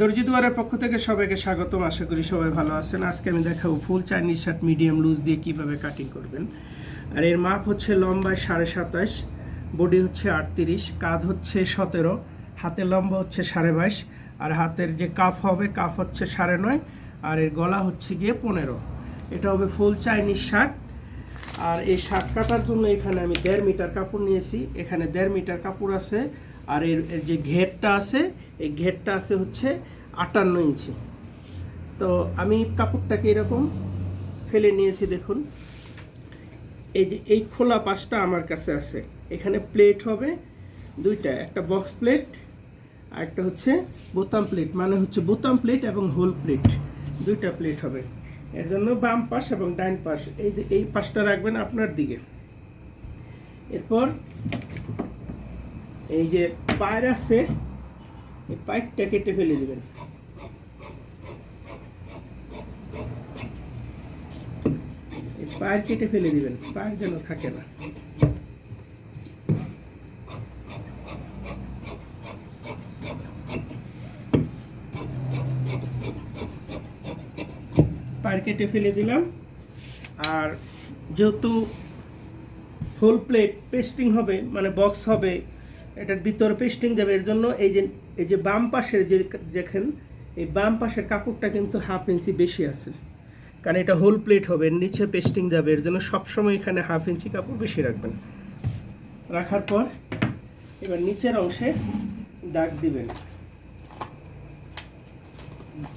দর্জি দুয়ারের পক্ষ থেকে সবাইকে স্বাগতম। আশা করি সবাই ভালো আছেন। আজকে আমি দেখাবো full Chinese shirt, medium loose দিয়ে কীভাবে কাটিং করবেন। আর এর মাপ হচ্ছে লম্বায় সাড়ে সাতাশ বডি হচ্ছে আটত্রিশ, কাঁধ হচ্ছে সতেরো, হাতের লম্বা হচ্ছে সাড়ে বাইশ, আর হাতের যে কাফ হবে কাফ হচ্ছে সাড়ে নয়, আর এর গলা হচ্ছে গিয়ে পনেরো। এটা হবে ফুল চাইনিজ শার্ট। আর এই শার্ট কাটার জন্য এখানে আমি দেড় মিটার কাপড় নিয়েছি। এখানে দেড় মিটার কাপড় আছে। আর এর যে ঘেরটা আছে, এই ঘেরটা আছে হচ্ছে আটান্ন ইঞ্চি। তো আমি কাপড়টাকে এরকম ফেলে নিয়েছি দেখুন। এই যে, এই খোলা পাশটা আমার কাছে আছে। এখানে প্লেট হবে দুইটা, একটা বক্স প্লেট আর একটা হচ্ছে বোতাম প্লেট মানে হচ্ছে বোতাম প্লেট এবং হোল প্লেট। দুইটা প্লেট হবে। এর জন্য বাম পাশ এবং ডাইন পাশ, এই এই পাশটা রাখবেন আপনার দিকে। এরপর এই যে পায়ের আছে, এই পাইপটা কেটে ফেলে দিবেন। পায়ের কেটে ফেলে দিবেন, পায়ের যেন থাকে না। পায়ের কেটে ফেলে দিলাম। আর যেহেতু ফুল প্লেট পেস্টিং হবে মানে বক্স হবে এটার ভিতরে পেস্টিং যাবে, এর জন্য এই যে এই যে বাম পাশের যে দেখেন, এই বাম পাশের কাপড়টা কিন্তু হাফ ইঞ্চি বেশি আছে। কারণ এটা হোল প্লেট হবে নিচে পেস্টিং যাবে, এর জন্য সবসময় এখানে হাফ ইঞ্চি কাপড় বেশি রাখবেন। রাখার পর এবার নিচের অংশে দাগ দিবেন।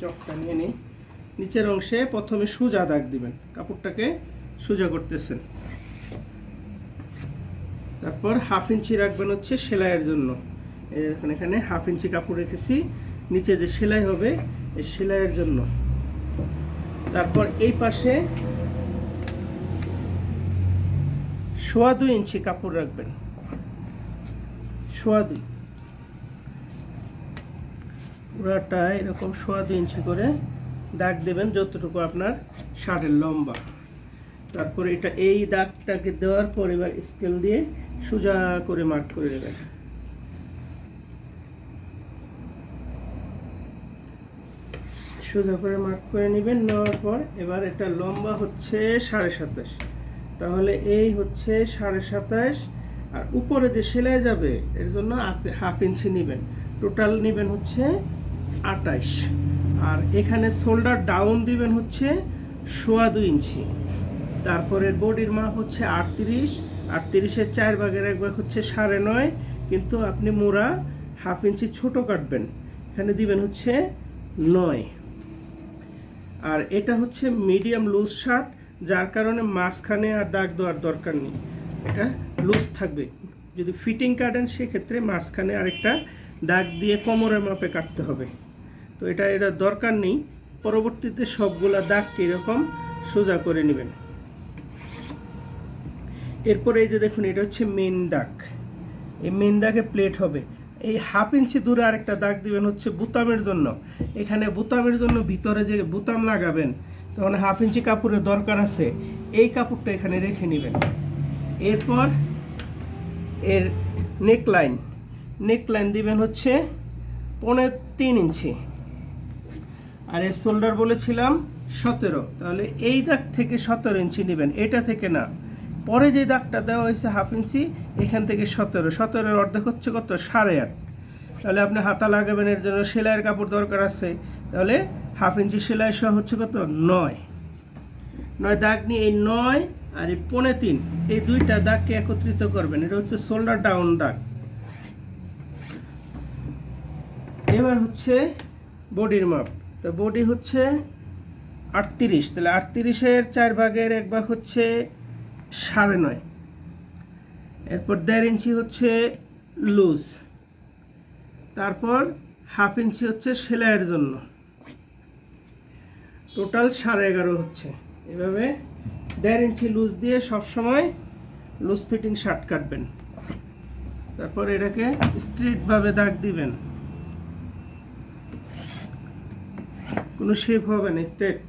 চকটা নিয়ে নিই। নিচের অংশে প্রথমে সোজা দাগ দিবেন, কাপড়টাকে সোজা করতেছেন। তারপর হাফ ইঞ্চি রাখবেন হচ্ছে সেলাইয়ের জন্য। এই দেখুন, এখানে হাফ ইঞ্চি কাপড় রেখেছি। নিচে যে সেলাই হবে, এই সেলাইয়ের জন্য। তারপর এই পাশে সোয়া দুই ইঞ্চি কাপড় রাখবেন। সোয়া দুই। পুরাটা এরকম সোয়া দুই ইঞ্চি করে দাগ দেবেন, যতটুকু আপনার শার্টের লম্বা। তারপর এটা এই দাগটাকে দেওয়ার পর এবার স্কেল দিয়ে সোজা করে মার্ক করে দেবেন সোজা করে মার্ক করে নেবেন, নেওয়ার পর এবার এটা লম্বা হচ্ছে সাড়ে সাতাশ। তাহলে এই হচ্ছে সাড়ে সাতাশ, আর উপরে যে সেলাই যাবে, এর জন্য হাফ ইঞ্চি নেবেন। টোটাল নেবেন হচ্ছে আটাইশ। আর এখানে শোল্ডার ডাউন দিবেন হচ্ছে সোয়া দুই ইঞ্চি তারপরে বডির মাপ হচ্ছে আটত্রিশ আটত্রিশের চার ভাগের এক ভাগ হচ্ছে সাড়ে নয়। কিন্তু আপনি মোড়া হাফ ইঞ্চি ছোট কাটবেন, এখানে দিবেন হচ্ছে নয়। আর এটা হচ্ছে মিডিয়াম লুজ শার্ট যার কারণে মাঝখানে আর দাগ দেওয়ার দরকার নেই। এটা লুজ থাকবে। যদি ফিটিং কাটেন, সেক্ষেত্রে মাঝখানে আরেকটা দাগ দিয়ে কোমরের মাপে কাটতে হবে। তো এটা এটা দরকার নেই। পরবর্তীতে সবগুলা দাগকে এরকম সোজা করে নেবেন। এরপরে এই যে দেখুন, এটা হচ্ছে মেন দাগ। এই মেন দাগে প্লেট হবে। এই হাফ ইঞ্চি দূরে আরেকটা দাগ দিবেন হচ্ছে বুতামের জন্য। এখানে বুতামের জন্য ভিতরে যে বুতাম লাগাবেন, তখন হাফ ইঞ্চি কাপড়ের দরকার আছে। এই কাপড়টা এখানে রেখে নেবেন। এরপর এর নেকলাইন নেকলাইন দিবেন হচ্ছে পনেরো তিন ইঞ্চি আর এর শোল্ডার বলেছিলাম সতেরো। তাহলে এই দাগ থেকে সতেরো ইঞ্চি নেবেন। এটা থেকে না। পরে যে দাগটা দেওয়া হয়েছে হাফ ইঞ্চি, এখান থেকে সতেরো। সতেরোর অর্ধেক হচ্ছে কত? সাড়ে আট। তাহলে আপনি হাতা লাগাবেন, এর জন্য সেলাইয়ের কাপড় দরকার আছে। তাহলে হাফ ইঞ্চি সেলাই সহ হচ্ছে কত? নয়। নয় দাগ নিয়ে এই নয় আর এই পনে তিন, এই দুইটা দাগকে একত্রিত করবেন। এটা হচ্ছে শোল্ডার ডাউন দাগ। এবার হচ্ছে বডির মাপ। তো বডি হচ্ছে আটত্রিশ। তাহলে আটত্রিশের চার ভাগের এক ভাগ হচ্ছে সাড়ে নয়। এরপর দেড় ইঞ্চি হচ্ছে লুজ। তারপর হাফ ইঞ্চি হচ্ছে সেলাইয়ের জন্য। টোটাল সাড়ে এগারো হচ্ছে। এভাবে দেড় ইঞ্চি লুজ দিয়ে সবসময় লুজ ফিটিং শার্ট কাটবেন। তারপর এটাকে স্ট্রেটভাবে দাগ দিবেন। কোনো শেপ হবে না, স্ট্রেট।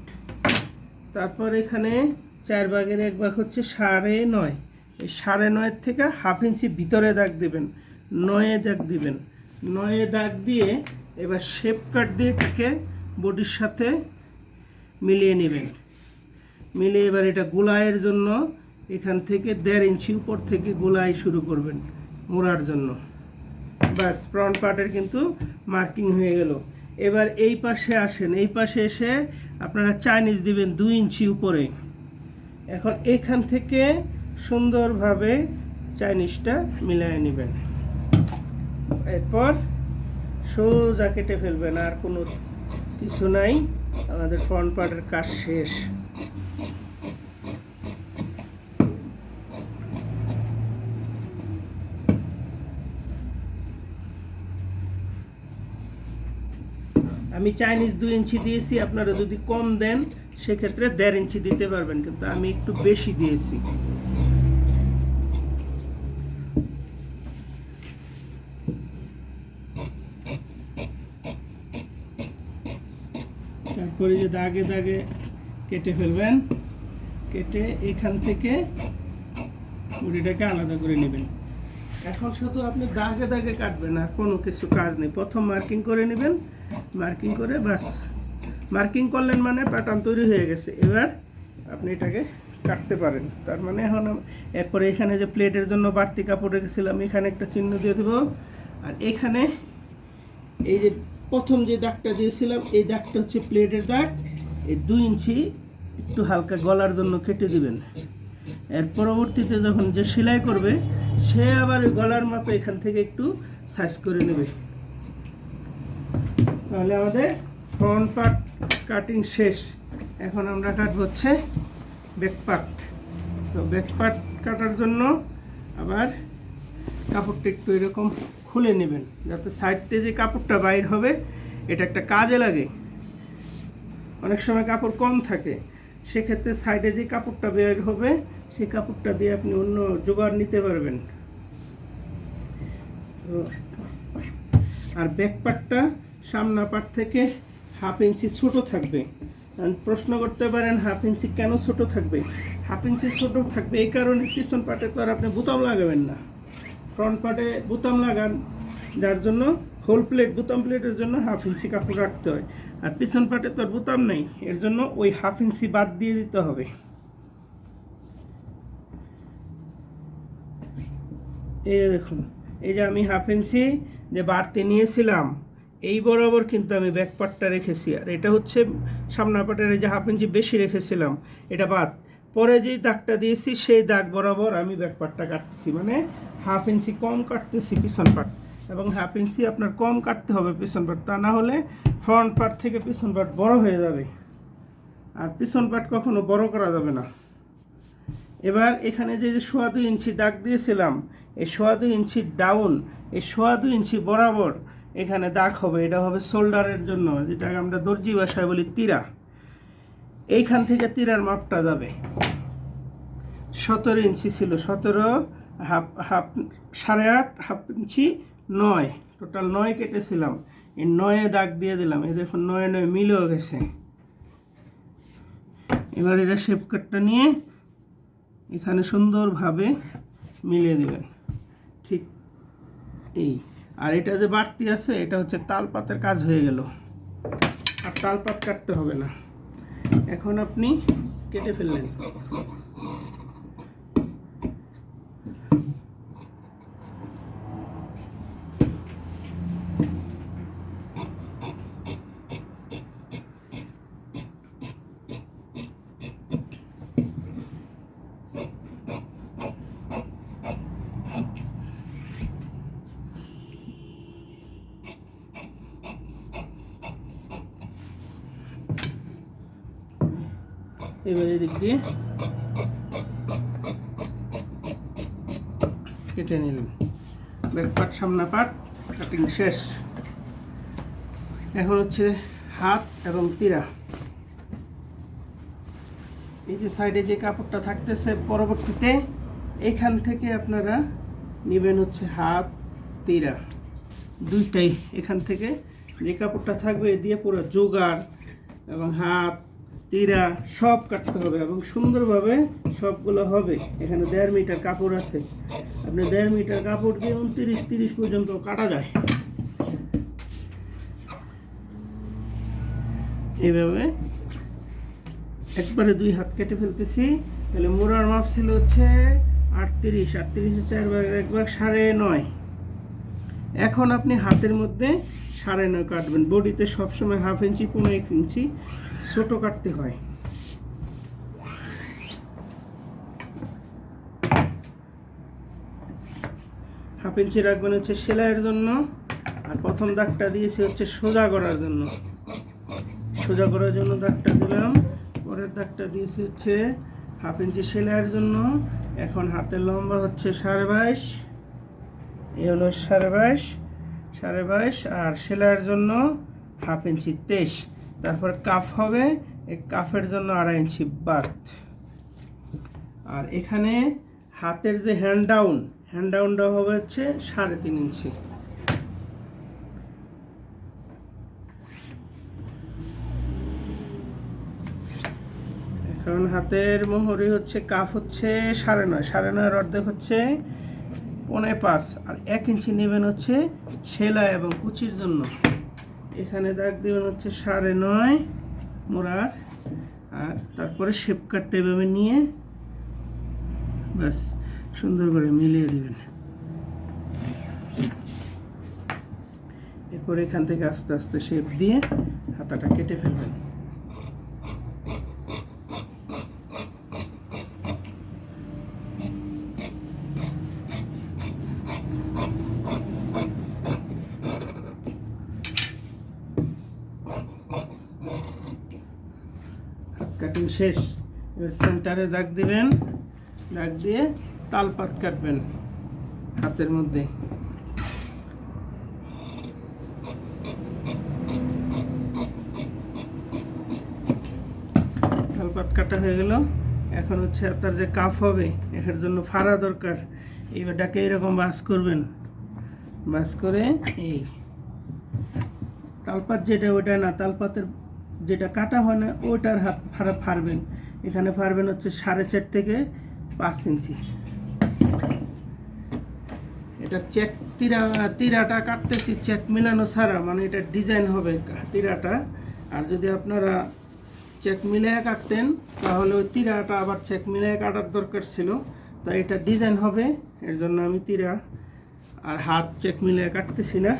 তারপর এখানে চার ভাগের এক ভাগ হচ্ছে সাড়ে নয়। এই সাড়ে নয়ের থেকে হাফ ইঞ্চি ভিতরে দাগ দিবেন, নয়ে দাগ দিবেন। নয়ে দাগ দিয়ে এবার শেপ কাট দিয়ে এটাকে বডির সাথে মিলিয়ে নেবেন। মিলিয়ে এবার এটা গোলায়ের জন্য এখান থেকে দেড় ইঞ্চি উপর থেকে গোলাই শুরু করবেন মোড়ার জন্য। ব্যাস ফ্রন্ট পার্টের কিন্তু মার্কিং হয়ে গেল। এবার এই পাশে আসেন, এই পাশে এসে আপনারা চাইনিজ দিবেন দুই ইঞ্চি উপরে। এখন এখান থেকে সুন্দরভাবে চাইনিজটা মিলিয়ে নেবেন। এরপর সোজা কেটে ফেলবেন, আর কোনো কিছু নাই। আমাদের ফ্রন্ট পার্টের কাজ শেষ। আমি চাইনিজ দুই ইঞ্চি দিয়েছি, আপনারা যদি কম দেন সেক্ষেত্রে দেড় ইঞ্চি দিতে পারবেন, কিন্তু আমি একটু বেশি দিয়েছি। তারপরে যে দাগে দাগে কেটে ফেলবেন, কেটে এখান থেকে মুড়িটাকে আলাদা করে নেবেন। এখন শুধু আপনি দাগে দাগে কাটবেন, আর কোনো কিছু কাজ নেই। প্রথম মার্কিং করে নেবেন, মার্কিং করে বাস। মার্কিং করলেন মানে প্যাটার্ন তৈরি হয়ে গেছে। এবার আপনি এটাকে কাটতে পারেন। তার মানে এখন এরপরে এখানে যে প্লেটের জন্য বাড়তি কাপড় রেখেছিলাম, এখানে একটা চিহ্ন দিয়ে দেবো। আর এখানে এই যে প্রথম যে দাগটা দিয়েছিলাম, এই দাগটা হচ্ছে প্লেটের দাগ। এই দুই ইঞ্চি একটু হালকা গলার জন্য কেটে দিবেন। এর পরবর্তীতে যখন যে সেলাই করবে, সে আবার ওই গলার মাপে এখান থেকে একটু সাইজ করে নেবে। তাহলে আমাদের ফ্রন্ট পার্ট কাটিং শেষ। এখন আমরা কাটবো হচ্ছে ব্যাক পার্ট তো ব্যাক পার্ট কাটার জন্য আবার কাপড়টা একটু এরকম খুলে নেবেন, যাতে সাইডতে যে কাপড়টা বাইর হবে, এটা একটা কাজে লাগে। অনেক সময় কাপড় কম থাকে, সেক্ষেত্রে সাইডে যে কাপড়টা বের হবে সেই কাপড়টা দিয়ে আপনি অন্য জোগাড় নিতে পারবেন। তো, আর ব্যাক পার্টটা সামনা পার্ট থেকে হাফ ইঞ্চি ছোট থাকবে। প্রশ্ন করতে পারেন হাফ ইঞ্চি কেন ছোট থাকবে? হাফ ইঞ্চি ছোট থাকবে এই কারণে পিছন পার্টে তো আর আপনি বোতাম লাগাবেন না। ফ্রন্ট পার্টে বোতাম লাগান, যার জন্য হোল প্লেট, বোতাম প্লেটের জন্য হাফ ইঞ্চি কাপড় রাখতে হয়। আর পিছন পার্টে তো আর বোতাম নেই, এর জন্য ওই হাফ ইঞ্চি বাদ দিয়ে দিতে হবে। এই দেখুন, এই যে আমি হাফ ইঞ্চি যে বাড়তি নিয়েছিলাম এই বরাবর কিন্তু আমি ব্যাক পার্টটা রেখেছি। আর এটা হচ্ছে সামনা এই যে হাফ ইঞ্চি বেশি রেখেছিলাম, এটা বাদ। পরে যেই দাগটা দিয়েছি, সেই দাগ বরাবর আমি ব্যাক পার্টটা কাটতেছি। মানে হাফ ইঞ্চি কম কাটতেছি পিছন পার্ট এবং হাফ ইঞ্চি আপনার কম কাটতে হবে পিছন পার্ট তা না হলে ফ্রন্ট পার্ট থেকে পিছন পার্ট বড় হয়ে যাবে। আর পিছন পার্ট কখনো বড় করা যাবে না। এবার এখানে যে যে সোয়া দুই ইঞ্চি দাগ দিয়েছিলাম, এই সোয়া দুই ইঞ্চি ডাউন এই সোয়া দুই ইঞ্চি বরাবর এখানে দাগ হবে, এটা হবে শোল্ডারের জন্য, যেটাকে আমরা দর্জি ভাষায় বলি তীরা। এইখান থেকে তীরার মাপটা যাবে। সতেরো ইঞ্চি ছিল, সতেরো, হাফ হাফ, সাড়ে আট, হাফ ইঞ্চি নয়। টোটাল নয় কেটেছিলাম। এই নয়ে দাগ দিয়ে দিলাম। এই দেখুন, নয়ে নয় মিলেও গেছে। এবার এটা শেপ কাটটা নিয়ে এখানে সুন্দরভাবে মিলিয়ে দেবেন। ঠিক এই। আর এটা যে বাড়তি আছে, এটা হচ্ছে তালপাতের কাজ হয়ে গেল। আর তালপাত কাটতে হবে না। এখন আপনি কেটে ফেললেন। এবার এদিক দিয়ে কেটে নিলেন ব্যাক পাট, সামনা পাট কাটিং শেষ। এখন হচ্ছে হাত এবং তীরা এই যে সাইডে যে কাপড়টা থাকতেছে, পরবর্তীতে এখান থেকে আপনারা নেবেন হচ্ছে হাত তীরা দুইটাই এখান থেকে যে কাপড়টা থাকবে দিয়ে পুরো জোগাড় এবং হাত তীরা সব কাটতে হবে এবং সুন্দরভাবে সবগুলো হবে। এখানে দেড় মিটার কাপড় আছে। আপনি দেড় মিটার কাপড় দিয়ে উনত্রিশ তিরিশ পর্যন্ত কাটা যায়। এইভাবে একবারে দুই হাত কেটে ফেলতেছি। তাহলে মোড়ার মাপ ছিল হচ্ছে আটত্রিশ। আটত্রিশে চার ভাগ এক ভাগ সাড়ে নয়। এখন আপনি হাতের মধ্যে সাড়ে নয় কাটবেন। বডিতে সবসময় হাফ ইঞ্চি, পনেরো এক ইঞ্চি। ছোটো কাটতে হয়। হাফ ইঞ্চি রাখবেন হচ্ছে সেলাইয়ের জন্য, আর প্রথম দাগটা দিয়েছি হচ্ছে সোজা করার জন্য। সোজা করার জন্য দাগটা দিলাম, পরের দাগটা দিয়েছি হচ্ছে হাফ ইঞ্চি সেলাইয়ের জন্য। এখন হাতের লম্বা হচ্ছে সাড়ে বাইশ, এ হলো সাড়ে বাইশ সাড়ে বাইশ, আর সেলাইয়ের জন্য হাফ ইঞ্চি তেইশ। তারপর কাফ হবে এই কাফের জন্য আড়াই ইঞ্চি বাদ। আর এখানে হাতের যে হ্যান্ড ডাউন হ্যান্ড ডাউনটা হবে হচ্ছে সাড়ে তিন ইঞ্চি। এখন হাতের মোহরি হচ্ছে, কাফ হচ্ছে সাড়ে নয়, সাড়ে নয়ের অর্ধেক হচ্ছে পনে পাঁচ। আর এক ইঞ্চি নেবেন হচ্ছে সেলাই এবং কুচির জন্য। এখানে দাগ দেবেন হচ্ছে সাড়ে নয় মোড়ার, আর তারপরে শেপ কাটটা এভাবে নিয়ে ব্যাস সুন্দর করে মিলিয়ে দিবেন। এরপর এখান থেকে আস্তে আস্তে শেপ দিয়ে হাতাটা কেটে ফেলবেন হাত কাটিং শেষ। এবার সেন্টারে দাগ দিবেন, দাগ দিয়ে তালপাত কাটবেন হাতের মধ্যে। তালপাত কাটা হয়ে গেল। এখন হচ্ছে আপনার যে কাপ হবে এর জন্য ফাড়া দরকার। এইবারটাকে এরকম বাস করবেন। বাস করে এই। তালপাত যেটা ওটা না তালপাতের যেটা কাটা হয় না ওইটার ফাড়বেন। এখানে ফাড়বেন হচ্ছে সাড়ে চার থেকে পাঁচ ইঞ্চি। এটা চেক তিরা, তিরাটা কাটতেছি, চেক মিলানো ছাড়া মানে এটা ডিজাইন হবে তিরাটা। আর যদি আপনারা চেক মিলিয়ে কাটতেন, তাহলে ওই তিরাটা আবার চেক মিলিয়ে কাটার দরকার ছিল। তাই এটা ডিজাইন হবে, এর জন্য আমি তিরা আর হাত চেক মিলিয়ে কাটতেছি না।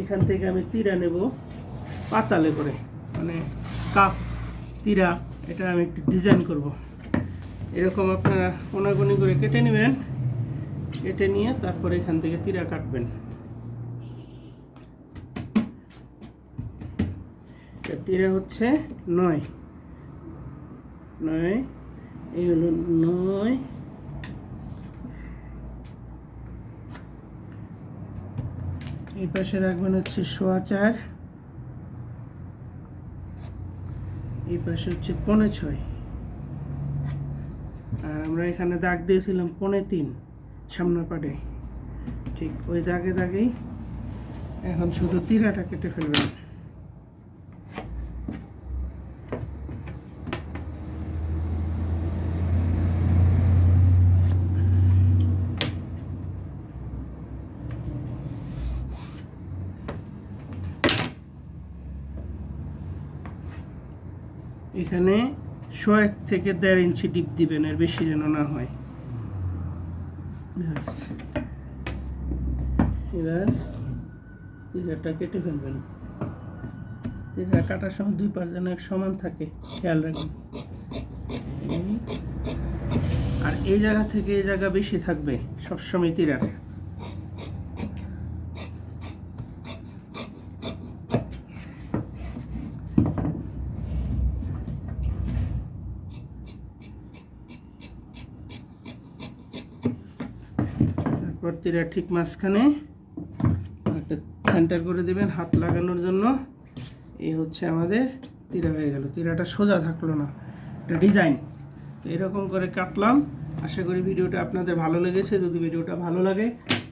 এখান থেকে আমি তিরা নেব পাতালে করে। মানে কাপ, তিরা, এটা আমি একটু ডিজাইন করব। এরকম আপনারা কোনাগুনি করে কেটে নেবেন, কেটে নিয়ে তারপরে এখান থেকে তিরা কাটবেন। তিরা হচ্ছে নয়। নয়, এই হলো নয়। এই পাশে রাখবেন হচ্ছে সোয়া চার। এই পাশে হচ্ছে পনে ছয়। আর আমরা এখানে দাগ দিয়েছিলাম পনে তিন, সামনের পাটে। ঠিক ওই দাগে দাগেই এখন শুধু তিরাটা কেটে ফেলবেন। এখানে শো এক থেকে দেড় ইঞ্চি ডিপ দিবেন, এর বেশি যেন না হয়। এবার তিরাটা কেটে ফেলবেন। তিরা কাটার সময় দুই পার যেন এক সমান থাকে, খেয়াল রাখবেন। আর এই জায়গা থেকে এই জায়গা বেশি থাকবে সবসময় তিরার। তীরা ঠিক মাঝখানে একটা সেন্টার করে দেবেন, হাত লাগানোর জন্য। এই হচ্ছে আমাদের তীরা হয়ে গেল। তীরাটা সোজা থাকল না, এটা ডিজাইন তো এরকম করে কাটলাম। আশা করি ভিডিওটা আপনাদের ভালো লেগেছে। যদি ভিডিওটা ভালো লাগে,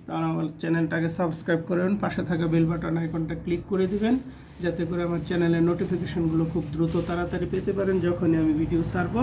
তাহলে আমার চ্যানেলটাকে সাবস্ক্রাইব করবেন পাশে থাকা বেল বাটন আইকনটা ক্লিক করে দিবেন, যাতে করে আমার চ্যানেলের নোটিফিকেশনগুলো খুব দ্রুত তাড়াতাড়ি পেতে পারেন। যখনই আমি ভিডিও ছাড়বো।